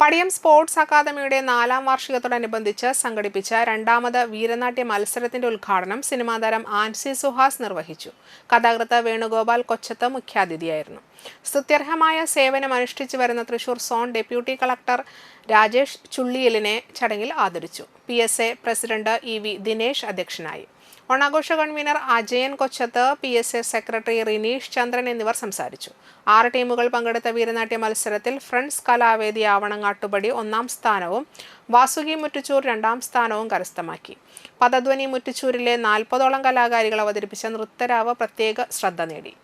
Padiyam sports അക്കാദമിയുടെ നാലാം വാർഷികത്തോടനുബന്ധിച്ച് സംഘടിപ്പിച്ച രണ്ടാമത് വീരനാട്യ മത്സരത്തിന്റെ ഉദ്ഘാടനം സിനിമാ താരം ആൻസി സുഹാസ് നിർവഹിച്ചു. കഥാകൃത്ത് വേണുഗോപാൽ കൊച്ചത്ത് മുഖ്യാതിഥിയായിരുന്നു. സ്തുത്യർഹമായ സേവനം അനുഷ്ഠിച്ചു വരുന്ന Thrissur zone deputy collector Rajesh ചുള്ളിയലിനെ ചടങ്ങിൽ ആദരിച്ചു. P S A president E V Dinesh അധ്യക്ഷനായി. ഓണാഘോഷ convener Ajayan Kochath P S A secretary Rineesh Chandran എന്നിവർ സംസാരിച്ചു. ആറ് ടീമുകൾ പങ്കെടുത്ത വീരനാട്യ മത്സരത്തിൽ ഫ്രണ്ട്സ് കലാവേദി ആവണങ്ങാട്ടുപടി ഒന്നാം സ്ഥാനവും വാസുകി മുറ്റുച്ചൂർ രണ്ടാം സ്ഥാനവും കരസ്ഥമാക്കി. പദധ്വനി മുറ്റുച്ചൂരിലെ നാൽപ്പതോളം കലാകാരികൾ അവതരിപ്പിച്ച നൃത്തരാവ് പ്രത്യേക ശ്രദ്ധ നേടി.